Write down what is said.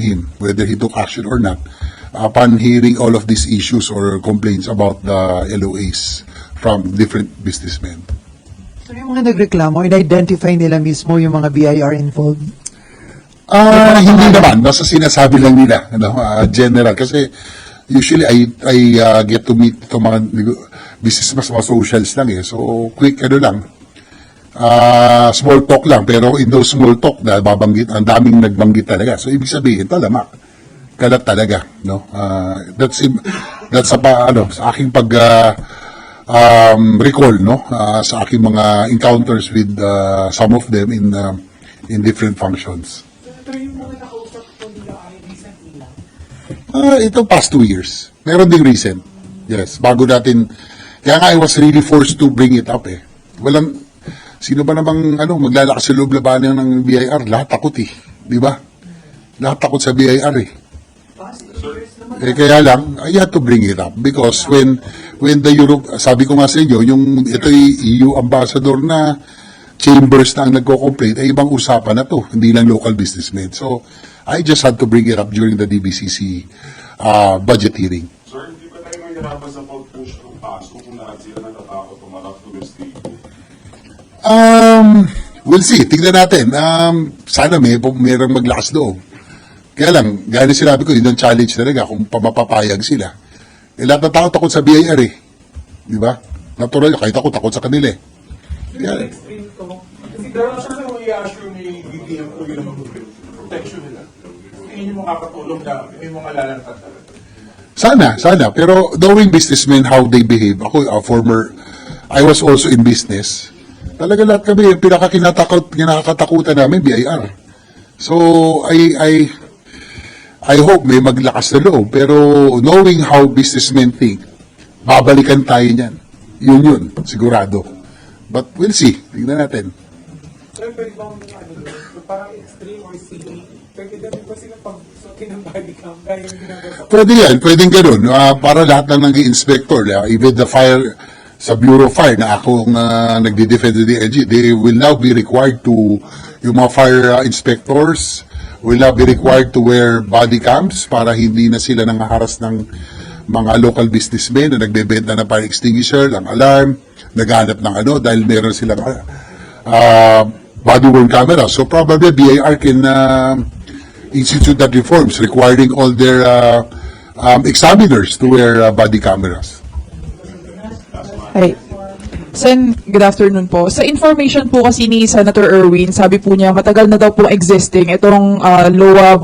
him, whether he took action or not, upon hearing all of these issues or complaints about the LOAs from different businessmen. So yung mga nagreklamo, in-identify nila mismo yung mga BIR involved? Ah, hindi naman. Basta sinasabi lang nila, ano, ah, general. Kasi usually I I ah, get to meet itong mga business mas mga socials lang eh. So quick ano lang. Ah, small talk lang pero in those small talk na babanggit ang daming nagbanggit talaga. So ibig sabihin talamak. Kalat talaga, no? Ah, that's that's sa pa, ano sa aking pag ah, um, recall no ah, sa aking mga encounters with ah, some of them in ah, in different functions. Ah, ito past two years. Meron ding recent. Yes, bago natin, kaya nga I was really forced to bring it up eh. Walang, sino ba namang, ano, maglalakas sa loob labanan ng BIR? Lahat takot eh. Di ba? Lahat takot sa BIR eh. Eh, kaya lang, I had to bring it up because when when the Europe, sabi ko nga sa inyo, yung ito'y EU ambassador na chambers na ang nagko-complain, ay ibang usapan na to, hindi lang local businessmen. So, I just had to bring it up during the DBCC uh, budget hearing. Sir, hindi ba tayo mahirapan sa pag-push ng paso kung lahat sila natatakot tumarap to the state? We'll see. Tingnan natin. Um, sana may mayroong maglakas loob. Kaya lang, gaya na sinabi ko, yun ang challenge talaga kung pamapapayag sila. Eh, lahat natakot takot sa BIR eh. Di ba? Natural, kahit ako takot sa kanila eh. Kaya, i-assure ni BBM ko yun ang protection nila. Tingin niyo makakatulong na may mga lalantad sana, sana. Pero knowing businessmen, how they behave, ako, a former, I was also in business. Talaga lahat kami, yung pinakakinatakot, kinakatakutan namin, BIR. So, I, I, I hope may maglakas na loob. Pero knowing how businessmen think, babalikan tayo niyan. Yun yun, sigurado. But we'll see. Tingnan natin. Pero pwede bang ano, parang extreme or silly? Pwede din ba sila pag ng body cam? Pwede yan, pwedeng ganun. Ah, para lahat ng naging inspector, ah, even the fire, sa Bureau of Fire na akong uh, nagdi-defend sa DLG, they will now be required to, yung mga fire ah, inspectors, will now be required to wear body cams para hindi na sila nangaharas ng mga local businessmen na nagbebenta ng fire extinguisher, ng alarm, naghanap ng ano, dahil meron silang uh, body-worn camera. So probably BIR can uh, institute that reforms requiring all their uh, um, examiners to wear uh, body cameras. Hi. Sen, good afternoon po. Sa information po kasi ni Senator Erwin, sabi po niya matagal na daw po existing itong uh, LOA